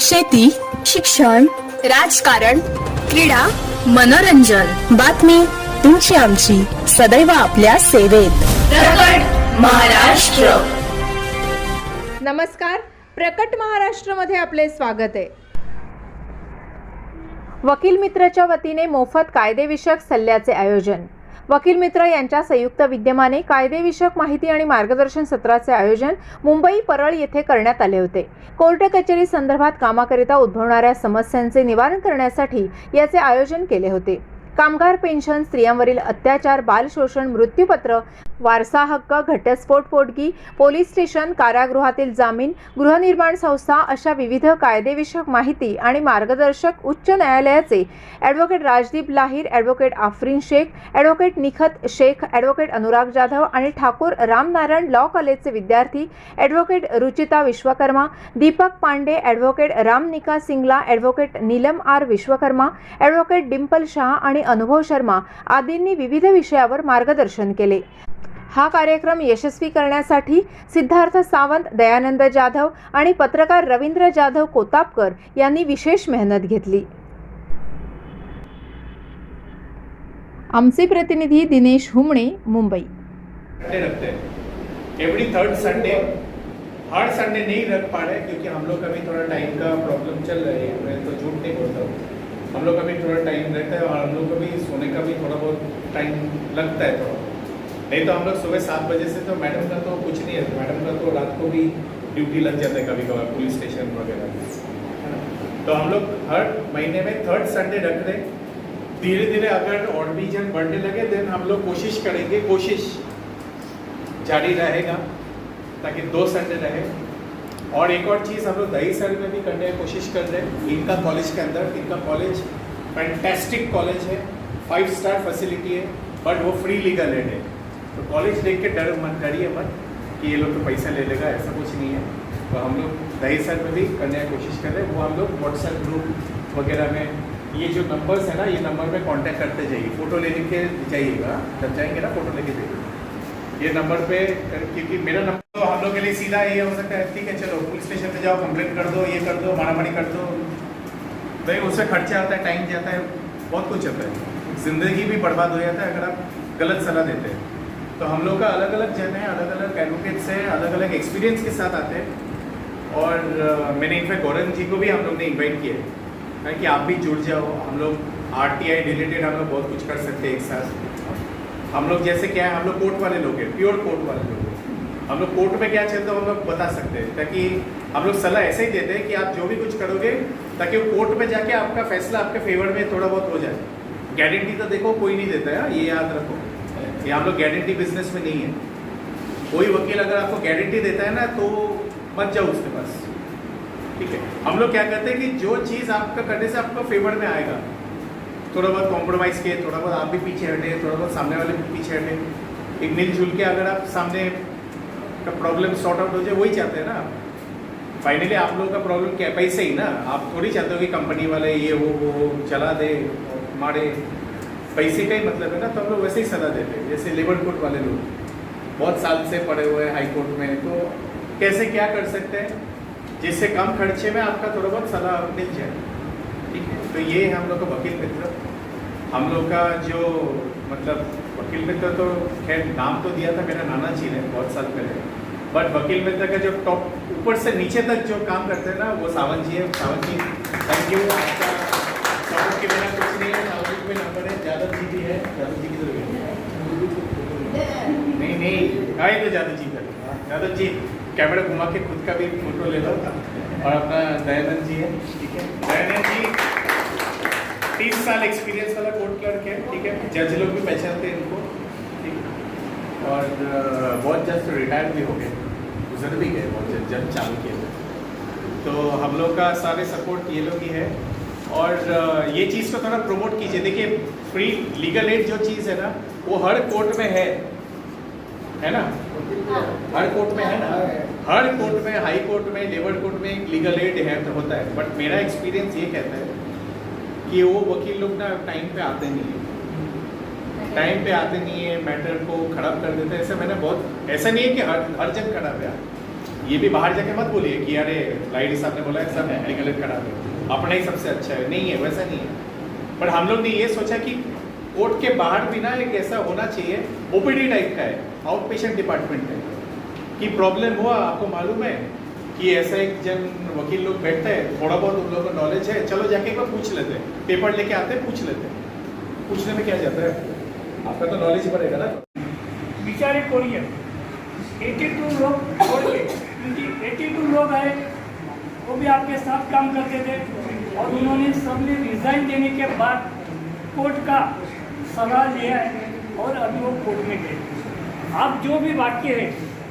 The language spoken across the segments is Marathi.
शेती शिक्षण राजकारण क्रीडा मनोरंजन. बातमी तुमची आमची. सदैव आपल्या सेवेत. प्रकट महाराष्ट्र. नमस्कार. प्रकट महाराष्ट्रमध्ये आपले स्वागत आहे. वकील मित्रच्या वतीने मोफत कायदेविषयक सल्ल्याचे आयोजन. वकील मित्र यांच्या संयुक्त विद्यमाने कायदेविषयक माहिती आणि मार्गदर्शन सत्राचे आयोजन मुंबई परळ येथे करण्यात आले होते. कोर्ट कचेरी संदर्भात कामाकरिता उद्भवणाऱ्या समस्यांचे निवारण करण्यासाठी याचे आयोजन केले होते. कामगार पेन्शन स्त्रियांवरील अत्याचार बालशोषण मृत्यूपत्र वारसा हक्क घटस्फोट पोटगी पोलीस स्टेशन कारागृहातील जामीन गृहनिर्माण संस्था अशा विविध कायदेविषयक माहिती आणि मार्गदर्शक उच्च न्यायालयाचे advocate Rajdeep Lahir advocate Afreen Shaikh advocate Nikhat Shaikh advocate Anurag Jadhav आणि ठाकूर रामनारायण लॉ कॉलेजचे विद्यार्थी advocate Ruchita Vishwakarma Deepak Pandey advocate Ram Nika Singla advocate Neelam R Vishwakarma advocate Dimple Shah आणि अनुभव शर्मा आदींनी विविध विषयावर मार्गदर्शन केले. हा कार्यक्रम यशस्वी करण्यासाठी सिद्धार्थ सावंत दयानंद जाधव आणि पत्रकार रवींद्र जाधव कोतापकर यांनी विशेष मेहनत घेतली. आमचे प्रतिनिधी Dinesh Humane Mumbai. Every third Sunday हर संडे नहीं रख पा रहे क्योंकि हम लोग का भी थोड़ा टाइम का प्रॉब्लम चल रहा है तो झूठ नहीं बोलता हूँ. हम लोग का भी थोड़ा टाइम रहता है और हम लोग को भी सोने का भी थोड़ा बहुत टाइम लगता है थोड़ा। नहीं तो हम लोग सुबह सात बजे से तो मैडम का तो कुछ नहीं है। मैडम का तो रात को भी ड्यूटी लग जाता है कभी कभार पुलिस स्टेशन वगैरह में? तो हम लोग हर महीने में थर्ड संडे रख रहे धीरे धीरे अगर और भी जन बढ़ने लगे देन हम लोग कोशिश करेंगे, कोशिश जारी रहेगा, ताकि दो संडे रहे। और एक और चीज़ हम लोग दही सर में भी करने की कोशिश कर रहे हैं। इनका कॉलेज के अंदर, इनका कॉलेज फैंटेस्टिक कॉलेज है। फाइव स्टार फैसिलिटी है बट वो फ्री लीगल एड है। तो कॉलेज देख के डर मत, डरिए मत कि ये लोग तो पैसा ले लेगा, ऐसा कुछ नहीं है। तो हम लोग दही सर में भी करने की कोशिश कर रहे हैं। वो हम लोग व्हाट्सएप ग्रुप वगैरह में, ये जो नंबर्स है ना, ये नंबर में कांटेक्ट करते जाइए। फ़ोटो लेने के जाइएगा। जब जाएँगे ना फ़ोटो लेके जाइए ये नंबर पे क्योंकि मेरा नंबर तो हम लोग के लिए सीधा ये हो सकता है, ठीक है, चलो पुलिस स्टेशन पे जाओ कंप्लेंट कर दो, ये कर दो, मारामारी कर दो। ये उससे खर्चा आता है टाइम जाता है, बहुत कुछ आता है। ज़िंदगी भी बर्बाद हो जाता है, अगर आप गलत सलाह देते हैं। तो हम लोग का अलग अलग जन है अलग अलग एडवोकेट्स हैं अलग अलग एक्सपीरियंस के साथ आते हैं। और मैंने इनफैक्ट गौरव जी को भी हम लोग ने इन्वाइट किया है। कि आप भी जुड़ जाओ, हम लोग आर टी आई रिलेटेड हम लोग बहुत कुछ कर सकते हैं एक साथ। हम लोग जैसे क्या है, हम लोग कोर्ट वाले लोग हैं प्योर कोर्ट वाले लोग हैं। हम लोग कोर्ट में क्या चलता है हम लोग बता सकते हैं, ताकि हम लोग सलाह ऐसे ही देते हैं कि आप जो भी कुछ करोगे, ताकि वो कोर्ट में जाके आपका फैसला आपके फेवर में थोड़ा बहुत हो जाए। गारंटी तो देखो, कोई नहीं देता है ये याद रखो। ये हम लोग गारंटी बिज़नेस में नहीं है। कोई वकील अगर आपको गारंटी देता है ना तो मत जाओ उसके पास। ठीक है? हम लोग क्या करते हैं कि जो चीज़ आपका करने से आपको फेवर में आएगा थोड़ा बहुत कॉम्प्रोमाइज़ किए, थोड़ा बहुत आप भी पीछे हटे, थोड़ा बहुत सामने वाले भी पीछे हटे। एक मिलजुल के अगर आप सामने का प्रॉब्लम सॉर्ट आउट हो जाए, वही चाहते हैं ना फाइनली आप लोगों का प्रॉब्लम क्या है? पैसे ही ना? आप थोड़ी चाहते हो कि कंपनी वाले ये, वो वो चला दे मारे। पैसे का ही मतलब है ना तो हम लोग वैसे ही सलाह देते हैं, जैसे लेबर कोर्ट वाले लोग। बहुत साल से पड़े हुए हैं हाई कोर्ट में तो कैसे क्या कर सकते हैं? जिससे कम खर्चे में आपका थोड़ा बहुत सलाह मिल जाए। ठीक है? तो ये है हम लोग का वकील मित्र। हम लोग का जो मतलब वकील मित्र तो खैर नाम तो दिया था मेरा नाना जी ने बहुत साल पहले। बट वकील मित्र का जो टॉप ऊपर से नीचे तक जो काम करते हैं ना, वो सावन जी है। सावन जी थैंक यू आपका सपोर्ट के बिना कुछ नहीं है, सावंत जी पे नंबर है। यादव जी भी है। यादव जी किधर गए नहीं नहीं आए तो यादव जी कर यादव जी कैमरा घुमा के खुद का भी फ़ोटो ले लो। और अपना दयानंद जी है ठीक है? दयानंद जी तीस साल एक्सपीरियंस वाला कोर्ट क्लर्क है ठीक है? जज लोग भी पहचानते हैं इनको ठीक और बहुत जस्ट रिटायर भी हो गए। गुजर भी गए बहुत जज जज चालू किए तो हम लोग का सारे सपोर्ट ये लोग ही है। और ये चीज़ को थोड़ा प्रमोट कीजिए। देखिए फ्री लीगल एड जो चीज़ है ना वो हर कोर्ट में है। है ना? हर कोर्ट में है ना? हर कोर्ट में, हाई कोर्ट में, लेबर कोर्ट में एक लीगल एड है तो होता है। बट मेरा एक्सपीरियंस ये कहता है कि वो वकील लोग ना टाइम पे आते नहीं है। टाइम पे आते नहीं है मैटर को खराब कर देते हैं। ऐसे मैंने बहुत, ऐसा नहीं है कि हर हर जन खराब है। ये भी बाहर जाके मत बोलिए कि अरे लाइट साहब ने बोला है सब मेडिकल करा दो अपना ही सबसे अच्छा है। नहीं है, वैसा नहीं है। पर हम लोग ने ये सोचा कि कोर्ट के बाहर भी ना एक ऐसा होना चाहिए ओपीडी टाइप का है आउट पेशेंट डिपार्टमेंट है। कि प्रॉब्लम हुआ, आपको मालूम है कि ऐसा एक जन वकील लोग बैठते हैं थोड़ा बहुत उन लोगों को नॉलेज है, चलो जाके एक बार पूछ लेते हैं पेपर लेके आते हैं, पूछ लेते हैं। पूछने में क्या जाता है? आपका तो नॉलेज ही बढ़ेगा ना। बेचारे कोरियर एटी टू लोग क्योंकि एटी टू लोग आए वो भी आपके साथ काम करते थे, और उन्होंने सबने रिजाइन देने के बाद कोर्ट का सलाह लिया है, और अभी वो कोर्ट में गए। आप जो भी वाक्य है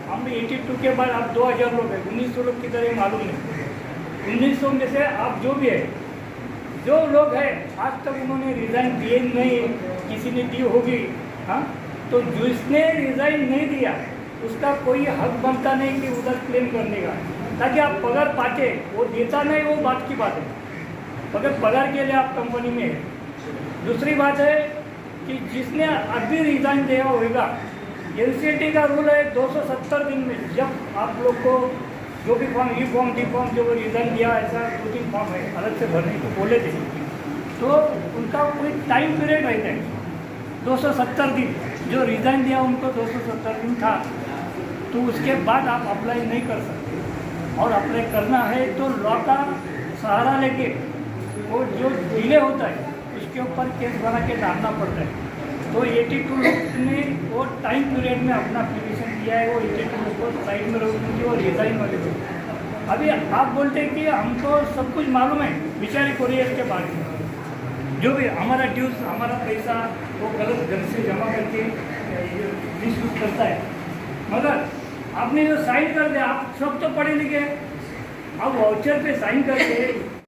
हम एटी टू के बाद आप दो हज़ार लोग हैं। उन्नीस सौ लोग की तरह मालूम नहीं। उन्नीस सौ में से आप जो भी है, जो लोग हैं, आज तक उन्होंने रिजाइन दिए नहीं, किसी ने दी होगी हाँ? तो जिसने रिजाइन नहीं दिया, उसका कोई हक बनता नहीं कि उधर क्लेम करने का। ताकि आप पगार पाते, वो देता नहीं, वो बात की बात है। मगर पगार के लिए आप कंपनी में दूसरी बात है कि जिसने अभी रिजाइन दिया होगा एल का रूल है 270 दिन में जब आप लोग को जो भी form E form D form जो रिजाइन दिया, ऐसा दो तीन फॉर्म है, अलग से भरने को बोले थे। तो उनका कोई टाइम पीरियड रहता है 270 दिन। जो रिजाइन दिया उनको 270 दिन था तो उसके बाद आप अप्लाई नहीं कर सकते। और अप्लाई करना है तो लॉ का सहारा लेके वो जो डिले होता है, उसके ऊपर केस बना के डालना पड़ता है। तो एटी टू लोग ने वो टाइम पीरियड में अपना अप्लीकेशन दिया है वो एटी टू लोग को साइड में रोकेंगे वो रिजाइन वाले थे अभी आप बोलते हैं कि हमको सब कुछ मालूम है बेचारे कोरियर के बारे में। जो भी हमारा ड्यूज हमारा पैसा वो गलत ढंग से जमा करके डिस्ट्रीब्यूट करता है। मगर आपने जो साइन कर दिया आप सब तो पढ़े लिखे हैं. आप वाउचर पे साइन करके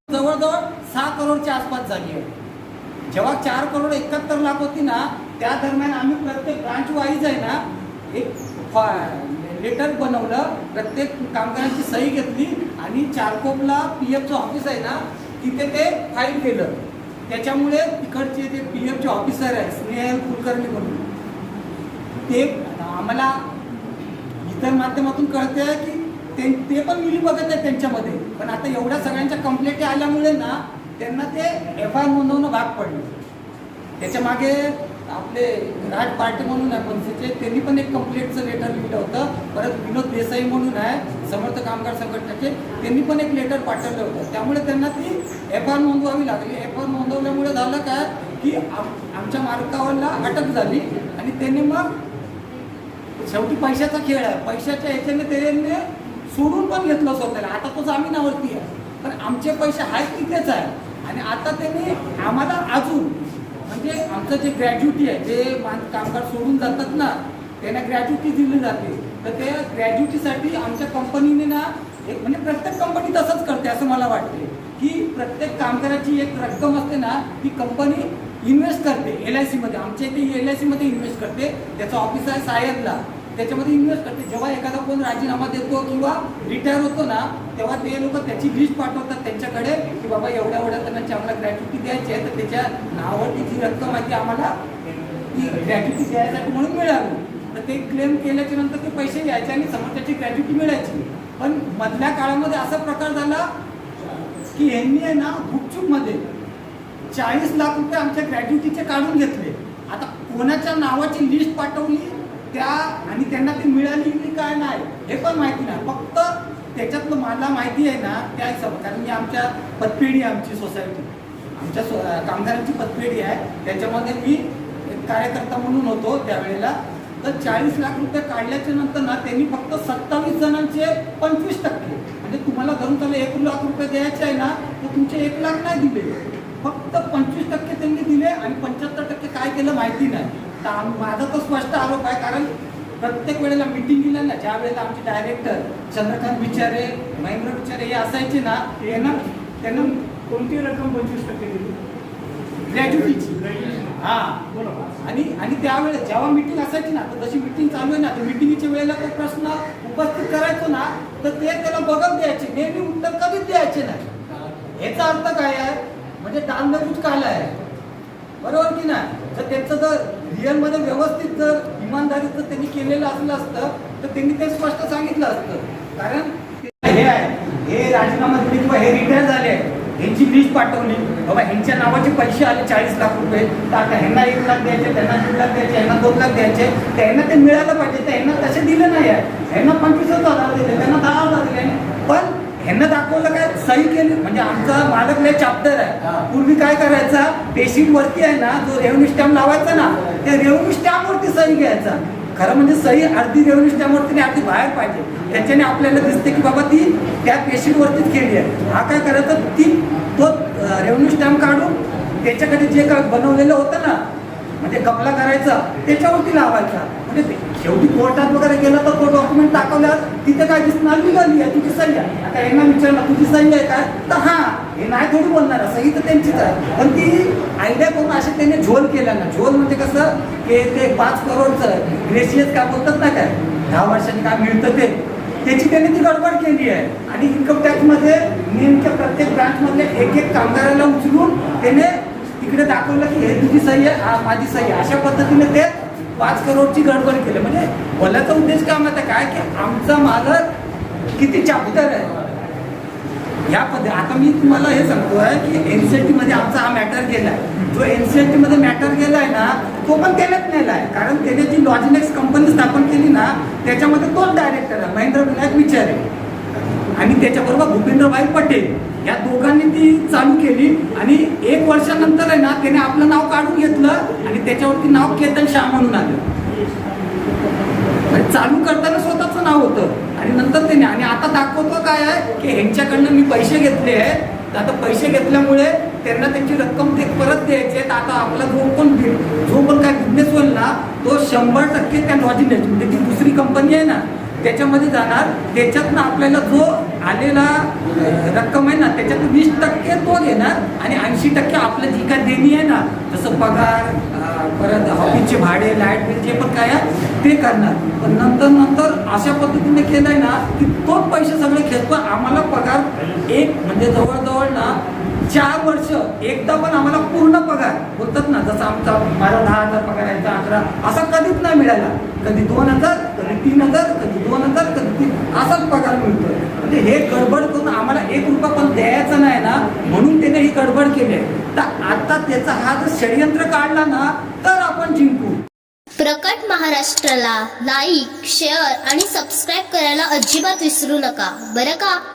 जवळजवळ सहा करोडच्या आसपास झाली आहे. जेव्हा चार करोड एकाहत्तर लाख होती ना त्या दरम्यान आम्ही प्रत्येक ब्रांच वाईज आहे ना एक लेटर बनवलं प्रत्येक कामगारांची सही घेतली आणि चारकोपला पी एफचं ऑफिस आहे ना तिथे ते फाईल केलं. त्याच्यामुळे तिकडचे जे पी एफचे ऑफिसर आहे स्नेहल कुलकर्णी म्हणून ते आम्हाला इतर माध्यमातून कळते की ते ते पण मिली बघत आहेत त्यांच्यामध्ये. पण आता एवढ्या सगळ्यांच्या कंप्लेंटी आल्यामुळे ना त्यांना ते एफ आय आर नोंदवणं भाग पडलं. त्याच्यामागे आपले राज पार्टी म्हणून आहे मनसेचे त्यांनी पण एक कंप्लेंटचं लेटर लिहिलं होतं. परत विनोद देसाई म्हणून आहे समर्थ कामगार संघटनेचे त्यांनी पण एक लेटर पाठवलं होतं. त्यामुळे त्यांना ती एफ आय आर नोंदवावी लागली. एफ आय आर नोंदवल्यामुळे झालं काय की आम- आमच्या मालकावरला अटक झाली आणि त्यांनी मग शेवटी पैशाचा खेळ आहे. पैशाच्या ह्याच्याने त्याने सोडून पण घेतलं स्वतःला. आता तो जामिनावरती आहे. पण आमचे पैसे आहेत तिथेच आहे. आणि आता त्यांनी आम्हाला अजून म्हणजे आमचं जे ग्रॅज्युटी आहे जे मान कामगार सोडून जातात ना त्यांना ग्रॅज्युटी दिली जाते. तर त्या ग्रॅज्युटीसाठी आमच्या कंपनीने ना एक म्हणजे प्रत्येक कंपनी तसंच करते असं मला वाटते. की प्रत्येक कामगाराची एक रक्कम असते ना ती कंपनी इन्व्हेस्ट करते एल आय सीमध्ये आमच्या इथे एल आय सीमध्ये इन्व्हेस्ट करते. त्याचं ऑफिस आहे सायदला त्याच्यामध्ये इन्व्हेस्ट करते. जेव्हा एखादा कोण राजीनामा देतो किंवा रिटायर होतो ना तेव्हा ते लोक त्याची लिस्ट पाठवतात त्यांच्याकडे की बाबा एवढ्या एवढ्या त्यांना आम्हाला ग्रॅच्युटी द्यायची आहे तर त्याच्या नावावरती जी रक्कम आहे ती आम्हाला ती ग्रॅज्युटी द्यायसाठी म्हणून मिळाली तर ते क्लेम केल्याच्यानंतर ते पैसे द्यायचे आणि समोरच्याची ग्रॅच्युटी मिळायची. पण मधल्या काळामध्ये असा प्रकार झाला की यांनी आहे ना गुपचूपमध्ये चाळीस लाख रुपये आमच्या ग्रॅच्युटीचे काढून घेतले. आता कोणाच्या नावाची लिस्ट पाठवली? त्या आणि त्यांना ती मिळाली की काय नाही हे पण माहिती नाही. फक्त त्याच्यातलं मला माहिती आहे ना त्या हिशोबात. कारण मी आमच्या पतपेढी आमची सोसायटी आमच्या सो कामगारांची पतपेढी आहे. त्याच्यामध्ये मी कार्यकर्ता म्हणून होतो त्यावेळेला. तर चाळीस लाख रुपये काढल्याच्या नंतर ना त्यांनी फक्त सत्तावीस जणांचे पंचवीस टक्के. म्हणजे तुम्हाला धरून त्याला एक लाख रुपये द्यायचे आहे ना तर तुमचे एक लाख नाही दिले. फक्त पंचवीस टक्के त्यांनी दिले आणि पंच्याहत्तर टक्के काय केलं माहिती नाही. तर माझा तर स्पष्ट आरोप आहे कारण प्रत्येक वेळेला मिटिंगला ना ज्या वेळेला आमचे डायरेक्टर चंद्रकांत विचारे महेंद्र विचारे हे असायचे ना त्यांना त्यांना कोणती रक्कम पंचवीस टक्के दिली? ग्रॅज्युटीची हा. बरोबर आणि आणि त्यावेळेस जेव्हा मिटिंग असायची ना तर जशी मिटिंग चालू आहे ना तर मिटिंगच्या वेळेला तो प्रश्न उपस्थित करायचो ना तर ते त्याला बघत द्यायचे. नेहमी उत्तर कधीच द्यायचे नाही. याचा अर्थ काय आहे? म्हणजे डांबडबूज काला आहे. बरोबर की नाही? जर त्यांचं जर रिअलमध्ये व्यवस्थित जर इमानदारीचं त्यांनी केलेलं असलं असतं तर त्यांनी ते स्पष्ट सांगितलं असतं. कारण हे आहे हे राजीनामा दिले किंवा हे रिटायर झाले ह्यांची लिस्ट पाठवली. बाबा ह्यांच्या नावाचे पैसे आले चाळीस लाख रुपये. तर आता ह्यांना एक लाख द्यायचे त्यांना दीड लाख द्यायचे ह्यांना दोन लाख द्यायचे. त्यांना ह्यांना ते मिळालं पाहिजे त्यांना तसे दिले नाही आहे. ह्यांना पंचवीस हजार दिले त्यांना दहा हजार दिले. पण ह्यांना दाखवलं काय? सही केली. म्हणजे आमचा मालक लय चाप्टर आहे. पूर्वी काय करायचा? पेशींट वरती आहे ना जो रेव्हन्यू स्टॅम्प लावायचा ना त्या रेव्हन्यू स्टॅम्प वरती सही घ्यायचा. खरं म्हणजे सही अर्धी रेव्हन्यू स्टॅम्प वरती नाही अर्धी बाहेर पाहिजे. त्याच्याने आपल्याला दिसते की बाबा ती त्या पेशींट वरतीच केली आहे. हा काय करायचा? ती तो रेव्हन्यू स्टॅम्प काढून त्याच्याकडे जे काय बनवलेलं होतं ना म्हणजे कपला करायचा त्याच्यावरती लावायचा. शेवटी कोर्टात वगैरे गेला तर तो डॉक्युमेंट दाखवल्यावर तिथे काय दिसणार? निघाली आहे तुझी सही आहे. आता यांना विचारलं तुझी सही आहे काय? तर हा हे नाही थोडी बोलणार सही तर त्यांचीच आहे. पण ती आयडिया करून असे त्याने झोल केला ना. झोल म्हणजे कसं? की ते पाच करोडचं ग्रेशियस काय बोलतात ना काय? दहा वर्षांनी काय मिळतं ते? त्याची त्याने ती गडबड केली आहे. आणि इन्कम टॅक्समध्ये नेमक्या प्रत्येक ब्रांचमधले एक एक कामगाराला उचलून त्याने तिकडे दाखवलं की हे तुझी सही आहे हा माझी सही आहे. अशा पद्धतीने ते पाच करोडची गडबड केली. म्हणजे वल्याचा उद्देश काय माहिती काय की आमचा मालक किती चाबूदार आहे. या पद्धती आता मी तुम्हाला हे सांगतोय की एनसीएलटी मध्ये आमचा हा मॅटर गेलाय. जो एनसीएलटी मध्ये मॅटर गेलाय ना तो पण त्यानेच नेलाय. कारण त्याने जी लॉजिनेक्स कंपनी स्थापन केली ना त्याच्यामध्ये तोच डायरेक्टर आहे. महेंद्र विनायक विचारे. आणि त्याच्याबरोबर भूपेंद्रभाई पटेल या दोघांनी ती चालू केली. आणि एक वर्षानंतर आहे ना त्याने आपलं नाव काढून घेतलं आणि त्याच्यावरती नाव केतन शाह म्हणून आलं. चालू करताना स्वतःचं नाव होतं. आणि नंतर त्याने आणि आता दाखवतो काय आहे की ह्यांच्याकडनं मी पैसे घेतले आहेत. तर आता पैसे घेतल्यामुळे त्यांना त्यांची रक्कम ते परत द्यायचे आता आपला जो पण जो पण काय बिझनेस होईल ना तो शंभर टक्के त्या लॉजिनेज म्हणजे ती दुसरी कंपनी आहे ना त्याच्यामध्ये जाणार. त्याच्यातनं आपल्याला जो आलेला रक्कम आहे ना त्याच्यात वीस टक्के तो घेणार आणि ऐंशी टक्के आपलं जी काय देणी आहे ना जसं पगार परत ऑफिसचे भाडे लाइट बिल जे पण काय आहे ते करणार. पण नंतर नंतर अशा पद्धतीने केलं आहे ना की तोच पैसे सगळे खेळतो आम्हाला पगार एक म्हणजे जवळजवळ ना चार वर्ष एकदा पण आम्हाला पूर्ण पगार होतात ना जसं आमचा माझा दहा हजार पगार आहे अकरा असा कधीच नाही मिळाला. कधी दोन हजार कधी तीन हजार कधी दोन हजार कधी तीन असाच पगार मिळतोय. म्हणजे हे गडबड करून आम्हाला एक रुपया पण द्यायचा नाही ना म्हणून त्याने ही गडबड केली आहे. तर आता त्याचा हा जर षडयंत्र काढला ना तर आपण जिंकू. प्रकट महाराष्ट्राला लाईक शेअर आणि सबस्क्राईब करायला अजिबात विसरू नका. बरं का?